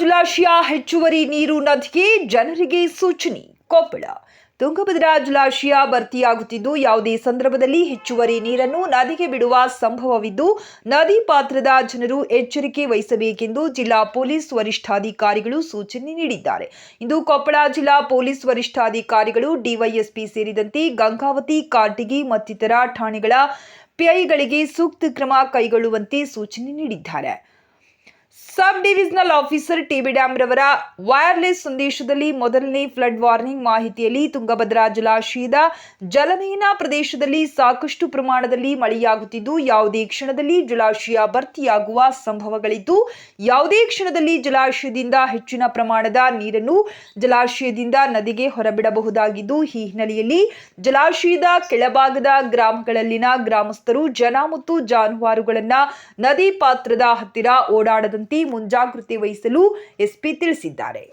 ಜಲಾಶಯ ಹೆಚ್ಚುವರಿ ನೀರು ನದಿಗೆ ಜನರಿಗೆ ಸೂಚನೆ, ಕೊಪ್ಪಳ. ತುಂಗಭದ್ರಾ ಜಲಾಶಯ ಭರ್ತಿಯಾಗುತ್ತಿದ್ದು, ಯಾವುದೇ ಸಂದರ್ಭದಲ್ಲಿ ಹೆಚ್ಚುವರಿ ನೀರನ್ನು ನದಿಗೆ ಬಿಡುವ ಸಂಭವವಿದ್ದು, ನದಿ ಪಾತ್ರದ ಜನರು ಎಚ್ಚರಿಕೆ ವಹಿಸಬೇಕೆಂದು ಜಿಲ್ಲಾ ಪೊಲೀಸ್ ವರಿಷ್ಠಾಧಿಕಾರಿಗಳು ಸೂಚನೆ ನೀಡಿದ್ದಾರೆ. ಇಂದು ಕೊಪ್ಪಳ ಜಿಲ್ಲಾ ಪೊಲೀಸ್ ವರಿಷ್ಠಾಧಿಕಾರಿಗಳು, ಡಿವೈಎಸ್ಪಿ ಸೇರಿದಂತೆ ಗಂಗಾವತಿ, ಕಾಟಿಗಿ ಮತ್ತಿತರ ಠಾಣೆಗಳ ಪಿಐಗಳಿಗೆ ಸೂಕ್ತ ಕ್ರಮ ಕೈಗೊಳ್ಳುವಂತೆ ಸೂಚನೆ ನೀಡಿದ್ದಾರೆ. Sub divisional officer TB dam ರವರ ವೈರ್ಲೆಸ್ ಸಂದೇಶದಲ್ಲಿ ಮೊದಲನೇ ಫ್ಲಡ್ ವಾರ್ನಿಂಗ್ ಮಾಹಿತಿಯಲ್ಲಿ ತುಂಗಭದ್ರಾ ಜಲಾಶಯದ ಜಲನಯನ ಪ್ರದೇಶದಲ್ಲಿ ಸಾಕಷ್ಟು ಪ್ರಮಾಣದಲ್ಲಿ ಮಳೆಯಾಗುತ್ತಿದ್ದು, ಯಾವುದೇ ಕ್ಷಣದಲ್ಲಿ ಜಲಾಶಯ ಭರ್ತಿಯಾಗುವ ಸಂಭವಗಳಿದ್ದು, ಯಾವುದೇ ಕ್ಷಣದಲ್ಲಿ ಜಲಾಶಯದಿಂದ ಹೆಚ್ಚಿನ ಪ್ರಮಾಣದ ನೀರನ್ನು ಜಲಾಶಯದಿಂದ ನದಿಗೆ ಹೊರಬಿಡಬಹುದಾಗಿದ್ದು, ಈ ಹಿನ್ನೆಲೆಯಲ್ಲಿ ಜಲಾಶಯದ ಕೆಳಭಾಗದ ಗ್ರಾಮಗಳಲ್ಲಿನ ಗ್ರಾಮಸ್ಥರು ಜನ ಮತ್ತು ಜಾನುವಾರುಗಳನ್ನು ನದಿ ಪಾತ್ರದ ಹತ್ತಿರ ಓಡಾಡದಂತೆ ಆಗದಂತೆ ಮುಂಜಾಗೃತಿ ವಹಿಸಲು ಎಸ್ಪಿ ತಿಳಿಸಿದ್ದಾರೆ.